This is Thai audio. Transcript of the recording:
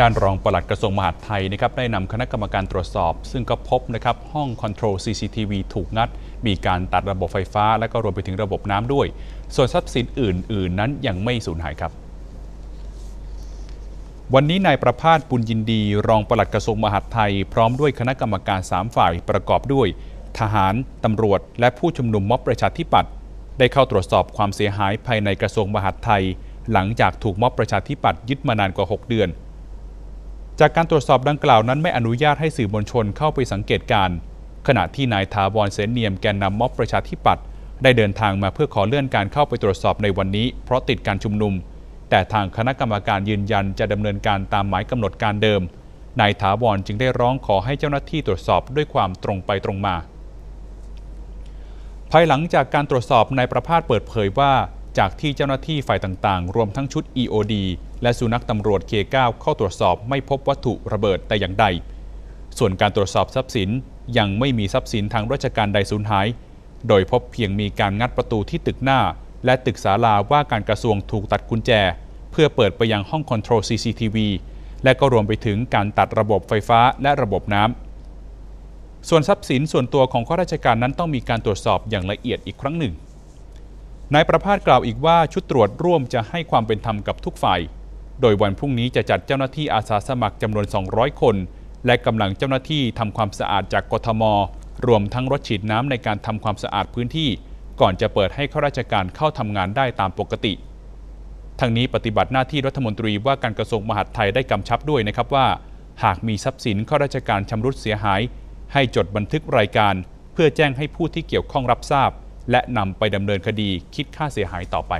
ด้านรองปลัดกระทรวงมหาดไทยนะครับได้นำคณะกรรมการตรวจสอบ ซึ่งก็พบนะครับห้องคอนโทรล CCTV ถูกงัด มีการตัดระบบไฟฟ้า และก็รวมไปถึงระบบน้ำด้วย ส่วนทรัพย์สินอื่น ๆ นั้นยังไม่สูญหายครับวันนี้นายประพาสบุญยินดี รองปลัดกระทรวงมหาดไทย พร้อมด้วยคณะกรรมการ 3 ฝ่ายประกอบด้วย ทหาร ตำรวจ และผู้ชุมนุมม็อบประชาธิปัตย์ได้เข้าตรวจสอบความเสียหายภายในกระทรวงมหาดไทย หลังจากถูกม็อบประชาธิปัตย์ยึดมานานกว่า 6 เดือน จากการตรวจสอบดังกล่าวนั้นไม่อนุญาตให้สื่อมวลชนเข้าไปสังเกตการณ์ขณะที่นายถาวรเสนเนียมแกนนำม็อบประชาธิปัตย์ได้เดินทางมาเพื่อขอเลื่อนการเข้าไปตรวจสอบในวันนี้ เพราะติดการชุมนุม แต่ทางคณะกรรมการยืนยันจะดำเนินการตามหมายกำหนดการเดิมนายถาวรจึงได้ร้องขอให้เจ้าหน้าที่ตรวจสอบด้วยความตรงไปตรงมา ภายหลังจากการตรวจสอบนายประภาสเปิดเผยว่า จากที่เจ้าหน้าที่ฝ่ายต่างๆ รวมทั้งชุด EOD และสุนัขตำรวจ K9 เข้าตรวจสอบไม่พบวัตถุระเบิดแต่อย่างใด ส่วนการตรวจสอบทรัพย์สินยังไม่มีทรัพย์สินทางราชการใดสูญหาย โดยพบเพียงมีการงัดประตูที่ตึกหน้า และตึกศาลาว่าการกระทรวงถูกตัดกุญแจ เพื่อเปิดไปยังห้องคอนโทรล CCTV และก็รวมไปถึงการตัดระบบไฟฟ้าและระบบน้ำส่วนทรัพย์สินส่วนตัวของข้าราชการนั้นต้องมีการตรวจสอบอย่างละเอียดอีกครั้งหนึ่ง นายประภาสกล่าวอีกว่าชุดตรวจร่วมจะให้ความเป็นธรรมกับทุกฝ่าย โดยวันพรุ่งนี้จะจัดเจ้าหน้าที่อาสาสมัครจำนวน 200 คน และกำลังเจ้าหน้าที่ทำความสะอาดจากกทม รวมทั้งรถฉีดน้ำในการทำความสะอาดพื้นที่ ก่อนจะเปิดให้ข้าราชการเข้าทำงานได้ตามปกติทั้งนี้ปฏิบัติหน้าที่รัฐมนตรีว่าการกระทรวงมหาดไทยได้กำชับด้วยนะครับว่า หากมีทรัพย์สินข้าราชการชำรุดเสียหาย ให้จดบันทึกรายการ เพื่อแจ้งให้ผู้ที่เกี่ยวข้องรับทราบ และนำไปดำเนินคดีคิดค่าเสียหายต่อไป